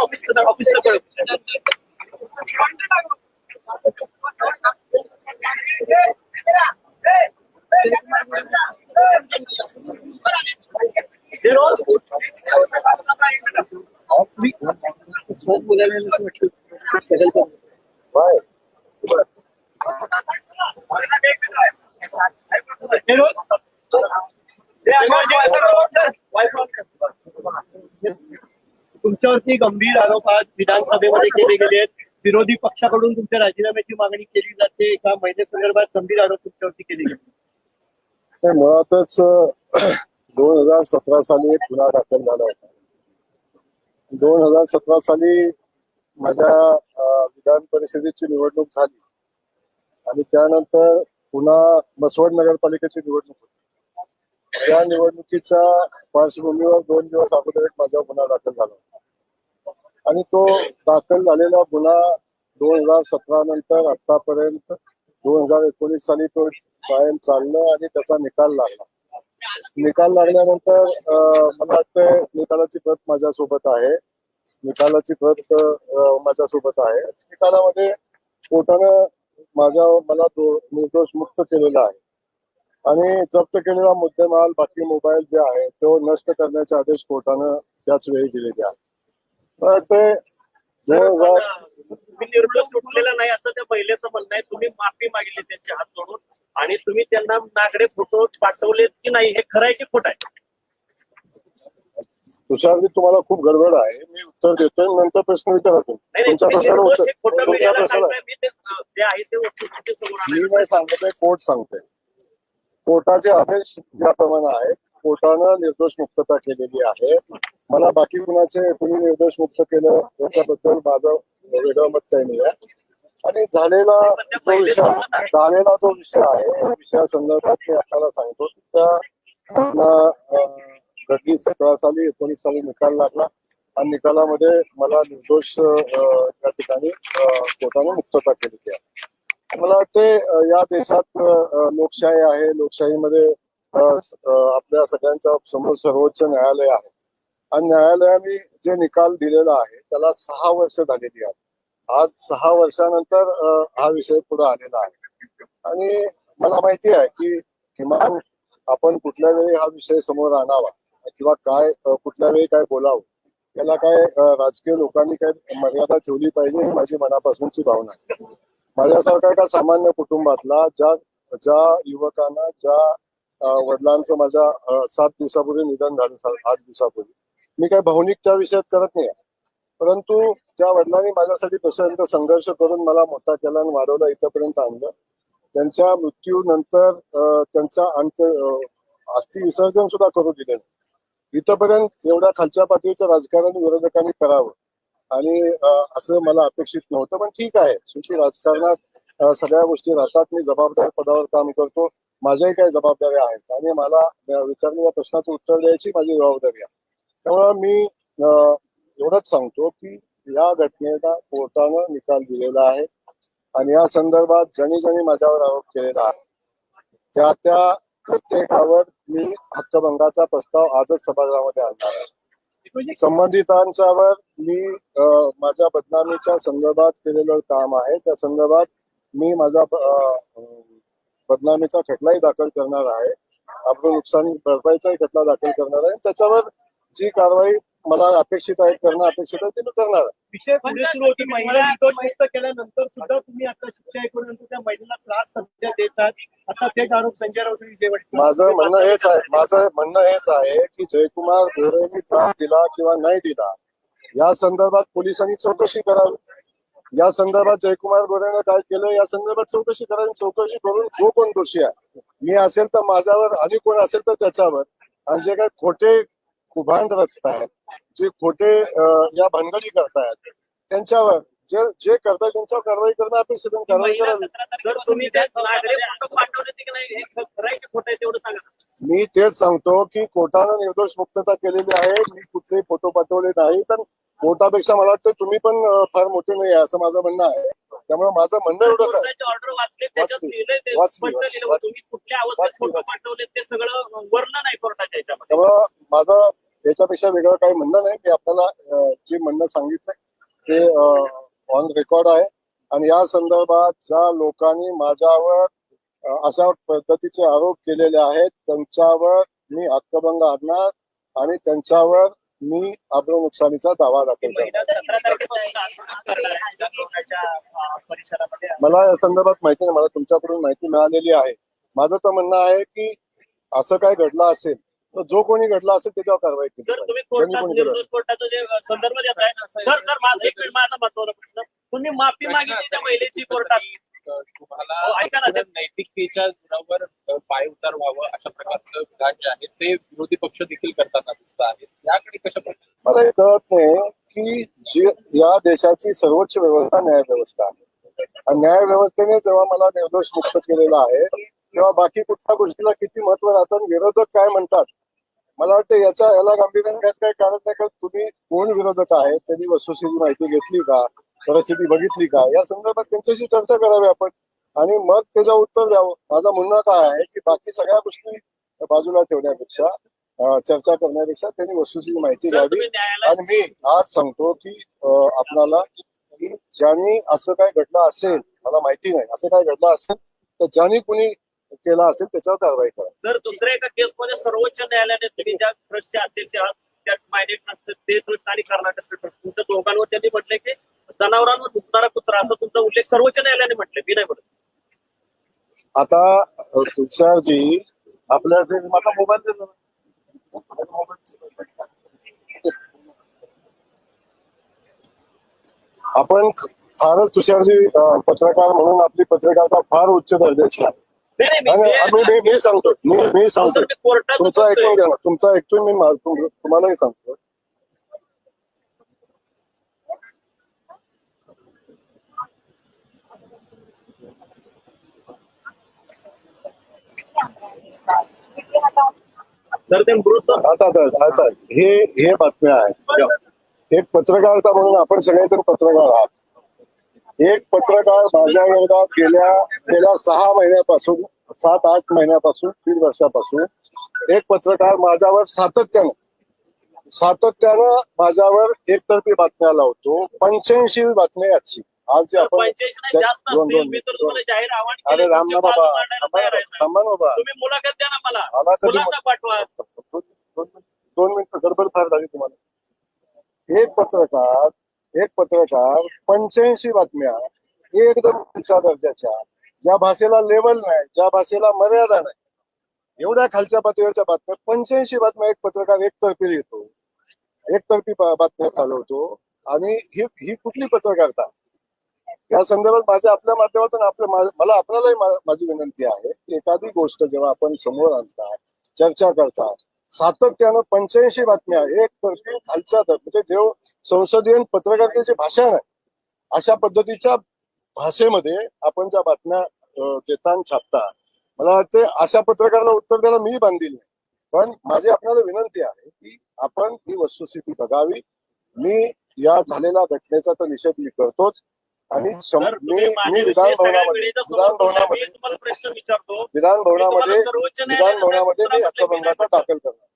Office ऑफिसला phone बोलायला असं वाटलं सगळं करू. Bye Zero. तुमच्यावरती गंभीर आरोप आज विधानसभेमध्ये केले गेले आहेत विरोधी पक्षाकडून तुमच्या राजीनाम्याची मागणी केली जाते. एका महिन्यासंदर्भात गंभीर आरोप तुमच्यावरती केले गेले. तर मुळातच दोन हजार सतरा साली एक गुन्हा दाखल झाला होता. दोन हजार सतरा साली माझ्या विधान परिषदेची निवडणूक झाली. आणि त्यानंतर पुन्हा मसवड नगरपालिकेची निवडणूक होती. त्या निवडणुकीच्या पार्श्वभूमीवर दोन दिवस अगोदर एक माझा गुन्हा दाखल झाला होता. आणि तो दाखल झालेला गुन्हा दोन हजार सतरा नंतर आतापर्यंत दोन हजार एकोणीस साली तो कायम चाललं आणि त्याचा निकाल लागला. निकाल लागल्यानंतर मला वाटतं निकालाची प्रत माझ्यासोबत आहे. निकालाची प्रत माझ्यासोबत आहे. निकालामध्ये कोर्टानं माझ्या मला निर्दोष मुक्त केलेला आहे. आणि जप्त केलेला मुद्देमाल बाकी मोबाईल जे आहे तो नष्ट करण्याचे आदेश कोर्टानं त्याच वेळी दिलेले आहेत. ते निर्णय सुटलेला नाही असं त्या महिलेचं म्हणणं आहे. तुम्ही माफी मागितली त्यांचे हात जोडून. आणि तुम्ही त्यांना नागडे फोटो पाठवलेत की नाही हे खरं आहे की खोटं आहे? तुषारजी तुम्हाला खूप गडबड आहे. मी उत्तर देतोय नंतर प्रश्न विचारा तुम्ही नाही, नाही, तुमच्या प्रश्नाला तुमच्या प्रश्नाला सांगताय, मी नाही सांगत आहे कोर्ट सांगते कोर्टाचे आदेश ज्याप्रमाणे आहेत कोर्टानं निर्दोष मुक्तता केलेली आहे. मला बाकी कुणाचे कुणी निर्दोष मुक्त केलं याच्याबद्दल माझं वेगळं मत काही नाही आहे आणि झालेला जो विषय झालेला जो विषय आहे विषयासंदर्भात मी आपल्याला सांगतो त्या घटनी सतरा साली एकोणीस साली निकाल लागला. आणि निकालामध्ये मला निर्दोष त्या ठिकाणी कोर्टाने मुक्तता केलेली आहे. मला वाटते या देशात लोकशाही आहे. लोकशाहीमध्ये आपल्या सगळ्यांच्या समोर सर्वोच्च न्यायालय आहे. आणि न्यायालयाने जे निकाल दिलेला आहे त्याला सहा वर्ष झालेली आहेत. आज सहा वर्षानंतर हा विषय पुढे आलेला आहे. आणि मला माहिती आहे की किमान आपण कुठल्या वेळी हा विषय समोर आणावा किंवा काय कुठल्या वेळी काय बोलावं त्याला काय राजकीय लोकांनी काय मर्यादा ठेवली पाहिजे ही माझी मनापासूनची भावना आहे. माझ्यासारखा एका सामान्य कुटुंबातला ज्या ज्या युवकांना ज्या वडिलांचं माझ्या सात दिवसापूर्वी निधन झालं आठ दिवसापूर्वी. मी काही भावनिक त्या विषयात करत नाही. परंतु त्या वडिलांनी माझ्यासाठी तसं संघर्ष करून मला मोठा केला आणि वाढवला इथपर्यंत आणलं. त्यांच्या मृत्यूनंतर त्यांचा अंत अस्थि विसर्जन सुद्धा करू दिले नाही इथपर्यंत एवढ्या खालच्या पातळीचं राजकारण विरोधकांनी करावं. आणि असं मला अपेक्षित नव्हतं पण ठीक आहे. शेवटी राजकारणात सगळ्या गोष्टी राहतात. मी जबाबदार पदावर काम करतो. माझ्याही काही जबाबदाऱ्या आहेत आणि मला विचारलेल्या प्रश्नाचं उत्तर द्यायची माझी जबाबदारी आहे. त्यामुळे मी एवढंच सांगतो की या घटनेला कोर्टानं निकाल दिलेला आहे आणि या संदर्भात ज्यांनी ज्यांनी माझ्यावर आरोप केलेला आहे त्या त्या प्रत्येकावर मी हक्कभंगाचा प्रस्ताव आजच सभागृहामध्ये आणणार आहे. संबंधितांच्यावर मी अ, माझ्या बदनामीच्या संदर्भात केलेलं काम आहे. त्या संदर्भात मी माझा अ, बदनामीचा खटलाही दाखल करणार आहे. आपलं नुकसान भरपाईचाही खटला दाखल करणार आहे. त्याच्यावर जी कारवाई मला अपेक्षित आहे करणं अपेक्षित आहे ती मी करणार विषय पुढे सुरू होते. महिला केल्यानंतर सुद्धा तुम्ही आता शिक्षा ऐकूनंतर त्या महिलेला त्रास सध्या देतात. असा थेट आरोप संजय राऊत माझं म्हणणं हेच आहे माझं म्हणणं हेच आहे की जयकुमार गोरेंनी त्रास दिला किंवा नाही दिला या संदर्भात पोलिसांनी चौकशी करावी. या संदर्भात जयकुमार गोरेनं काय केलं? या संदर्भात चौकशी करावी चौकशी करून जो कोण दोषी आहे मी असेल तर माझ्यावर आणि कोण असेल तर त्याच्यावर. आणि जे काही खोटे कुभांड रचतायत जे खोटे या भानगडी करतायत त्यांच्यावर जे जे करतायत त्यांच्यावर कारवाई करणं अपेक्षित. कारवाई करावी. सतरा तारखेपासून जर तुम्ही त्या नागडे फोटो पाठवले ते की नाही हे खरं आहे की खोटं आहे तेवढं सांगा मी तेच सांगतो की कोर्टानं निर्दोष मुक्तता केलेली आहे मी कुठलेही फोटो पाठवले नाही तर कोर्टापेक्षा मला वाटतं तुम्ही पण फार मोठे नाही आहे असं माझं म्हणणं आहे. त्यामुळे माझं म्हणणं एवढंच आहे. त्यामुळं माझं याच्यापेक्षा वेगळं काही म्हणणं नाही. मी आपल्याला जे म्हणणं सांगितलंय ते ऑन रेकॉर्ड आहे. आणि या संदर्भात ज्या लोकांनी माझ्यावर अशा पद्धतीचे आरोप केलेले आहेत त्यांच्यावर मी हक्कभंग आणणार आणि त्यांच्यावर मी आब्रू नुकसानीचा दावा दाखल परिसरामध्ये मला या संदर्भात माहिती नाही मला तुमच्याकडून माहिती मिळालेली आहे. माझं तर म्हणणं आहे की असं काय घडलं असेल तर जो कोणी घडला असेल त्याच्यावर कारवाई केली सर पाहिजे. तुम्ही त्यांनी कोर्टात कोणी केलं निर्दोष कोर्टाचा जे अं, संदर्भ देत आहे सर सर माझा एक मिनिट माझा महत्त्वाचा प्रश्न. तुम्ही माफी मागितली त्या महिलेची कोर्टात? तुम्हाला हो, ऐका ना, ते- नैतिकतेच्या गुणावर अ, पायउतार व्हावं अशा प्रकारचं विधान जे आहे ते विरोधी पक्ष देखील करताना दिसत आहेत? याकडे कशा प्रकारे? मला हे कळत नाही की जी या देशाची सर्वोच्च व्यवस्था न्याय व्यवस्था आहे. आणि न्याय व्यवस्थेने जेव्हा मला निर्दोष मुक्त केलेला आहे तेव्हा बाकी कुठल्या गोष्टीला किती महत्त्व राहतं आणि विरोधक काय म्हणतात? मला वाटतं याच्या याला गांभीर्याने घ्यायचं काही कारण नाही कारण तुम्ही कोण विरोधक आहेत त्यांनी वस्तुस्थिती माहिती घेतली का? परिस्थिती बघितली का? या संदर्भात त्यांच्याशी चर्चा करावी आपण. आणि मग त्याच्यावर उत्तर द्यावं. माझा म्हणणं काय आहे की बाकी सगळ्या गोष्टी बाजूला ठेवण्यापेक्षा चर्चा करण्यापेक्षा त्यांनी वस्तुस्थिती माहिती सर न्यायालयात आणि मी आज सांगतो की आपणाला की ज्यांनी असं काय घडलं असेल मला माहिती नाही असं काय घडलं असेल तर ज्यांनी कुणी केलं असेल त्याच्यावर कारवाई करा. जर दुसऱ्या एका केसमध्ये सर्वोच्च न्यायालयाने तुम्ही ज्या ट्रस्टचे अध्यक्ष आहात त्या मायने ट्रस्ट ते ट्रस्ट आणि कर्नाटक ट्रस्ट तुमच्या दोघांवर त्यांनी म्हटले की जनावरांवर दुखणारा कुत्रा असं तुमचा उल्लेख सर्वोच्च न्यायालयाने म्हटले मी नाही म्हणत. आता तुषारजी आपल्या माझा मोबाईल दे जरा. माझा मोबाईल. आपण फारच तुषारजी पत्रकार म्हणून आपली पत्रकारिता फार उच्च दर्जाची आहे. मी मी सांगतो मी मी सांगतो तुमचं. ऐकून घ्या ना तुमचं ऐकून मी मा- तुम- तुम्हालाही सांगतो सर ते मृत आता आता हे हे बातम्या आहेत. एक पत्रकारिता म्हणून आपण सगळेजण पत्रकार आहात. एक पत्रकार माझ्या विरोधात गेल्या गेल्या सहा महिन्यापासून सात आठ महिन्यापासून तीन वर्षापासून एक पत्रकार माझ्यावर सातत्यानं सातत्यानं माझ्यावर एकतर्फी बातम्या लावतो. पंच्याऐंशी बातम्या आजची आज जे आपण पंच्याऐंशी नाही जास्त दोन- असतील. दोन- मी तर तुम्हाला जाहीर आव्हान अरे केलं राम तुमची ना बाजू बाबा मांडायला थांबा तयार ना आहे, साहेब. थांबा ना बाबा. तुम्ही मुलाखत द्या ना मला. मला कधी खुलासा पाठवा. दोन दोन- दोन मिनिटं गडबड फार झाली तुम्हाला. एक पत्रकार एक पत्रकार पंच्याऐंशी बातम्या एकदम उंच्या दर्जाच्या ज्या भाषेला लेवल नाही ज्या भाषेला मर्यादा नाही. एवढ्या खालच्या पातळीवरच्या बातम्या पंच्याऐंशी बातम्या एक पत्रकार एकतर्फी लिहितो. एकतर्फी बा- बातम्या चालवतो. आणि ही ही कुठली पत्रकारिता? या संदर्भात माझ्या आपल्या माध्यमातून आपल्या मला आपल्यालाही माझी विनंती आहे की एखादी गोष्ट जेव्हा आपण समोर आणता चर्चा करता सातत्यानं पंच्याऐंशी बातम्या एक तर्फी खालच्या तर म्हणजे जेव्हा संसदीय पत्रकारितेची भाषा आहे अशा पद्धतीच्या भाषेमध्ये आपण ज्या बातम्या देताना छापता मला वाटते अशा पत्रकाराला उत्तर द्यायला मी बांधील नाही. पण माझी आपल्याला विनंती आहे की आपण ही वस्तुस्थिती बघावी. मी या झालेल्या घटनेचा तर निषेध मी करतोच. आणि मी विधान भवनामध्ये विधान भवनामध्ये विधान भवनामध्ये विधान भवनामध्ये मी हक्कभंगाचा दाखल करणार